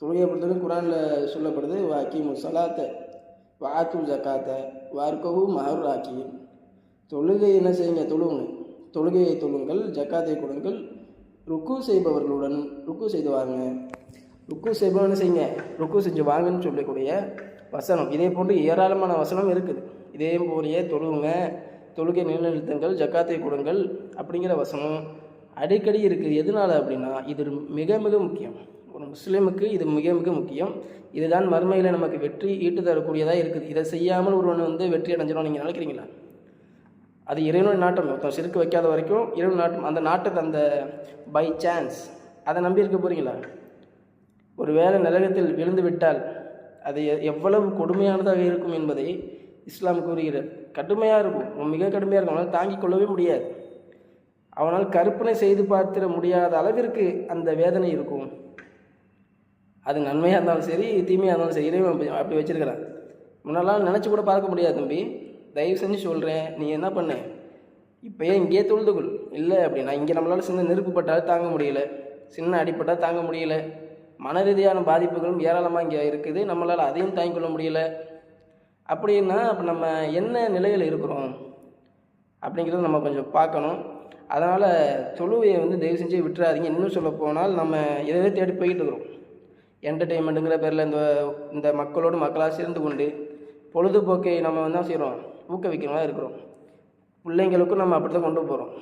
தொழுகையை பொறுத்தவரைக்கும் குரானில் சொல்லப்படுது வாக்கிமு சலாத்தை வாத்து ஜக்காத்தை வார்க்கவும் மஹர் ஆக்கியும் தொழுகை என்ன செய்யுங்க? தொழுவுங்க. தொழுகையை தொழுங்கள் ஜக்காத்தை கொடுங்கள். ருக்கு செய்பவர்களுடன் ருக்கு செய்து வாங்க ருக்கு செய்பவன் என்ன செய்யுங்க? ருக்கு செஞ்சு வாங்கன்னு சொல்லக்கூடிய வசனம். இதே போன்று ஏராளமான வசனம் இருக்குது. இதே போலயே தொழுவுங்க. தொழுகை நிலைநிறுத்துங்கள் ஜக்காத்தை கொடுங்கள் அப்படிங்கிற வசனம் அடிக்கடி இருக்குது. எதனால அப்படின்னா இது மிக மிக முக்கியம். ஒரு முஸ்லீமுக்கு இது மிக மிக முக்கியம். இதுதான் மறுமையில் நமக்கு வெற்றி ஈட்டு தரக்கூடியதாக இருக்குது. இதை செய்யாமல் ஒருவன் வந்து வெற்றி அடைஞ்சிடும் நீங்கள் நினைக்கிறீங்களா? அது இறைவனுடைய நாட்டம். ஒருத்தன் சிறுக்கு வைக்காத வரைக்கும் இறைவன் நாட்டம். அந்த நாட்டத்தை அந்த பை சான்ஸ் அதை நம்பி இருக்க போகிறீங்களா ஒரு வேளை நிலகத்தில் விழுந்து விட்டால் அது எவ்வளவு கொடுமையானதாக இருக்கும் என்பதை இஸ்லாம் கூறுகிறது. கடுமையாக இருக்கும். மிக கடுமையாக இருக்கும். அவனால் தாங்கிக் கொள்ளவே முடியாது. அவனால் கற்பனை செய்து பார்த்திட முடியாத அளவிற்கு அந்த வேதனை இருக்கும். அது நன்மையாக இருந்தாலும் சரி தீமையாக இருந்தாலும் சரி இறைவன் அப்படி- வச்சுருக்கிறேன் வச்சிருக்கிறான். முன்னெல்லாம் நினச்சி கூட பார்க்க முடியாது தம்பி. தயவு செஞ்சு சொல்கிறேன் நீ என்ன பண்ண? இப்போயே இங்கேயே தொழுதுகொள் இல்லை அப்படின்னா இங்கே நம்மளால் சின்ன நெருப்பு தாங்க முடியல. சின்ன அடிப்பட்டால் தாங்க முடியல. மன ரீதியான பாதிப்புகளும் ஏராளமாக இங்கே இருக்குது. நம்மளால் அதையும் தாங்கிக் கொள்ள முடியல. அப்படின்னா அப்போ நம்ம என்ன நிலையில் இருக்கிறோம்? அப்படிங்கிறத நம்ம கொஞ்சம் பார்க்கணும். அதனால் தொழுவையை வந்து தயவு செஞ்சு விட்டுறாதீங்க. இன்னும் சொல்ல போனால் நம்ம இதை தேடி போய்கிட்டு இருக்கிறோம். என்டர்டெயின்மெண்ட்டுங்கிற பேரில் இந்த இந்த மக்களோடு மக்களாக சேர்ந்து கொண்டு பொழுதுபோக்கை நம்ம வந்து என்ன செய்கிறோம் ஊக்குவிக்கிறவங்களா இருக்கிறோம். பிள்ளைங்களுக்கும் நம்ம அப்படி தான் கொண்டு போகிறோம்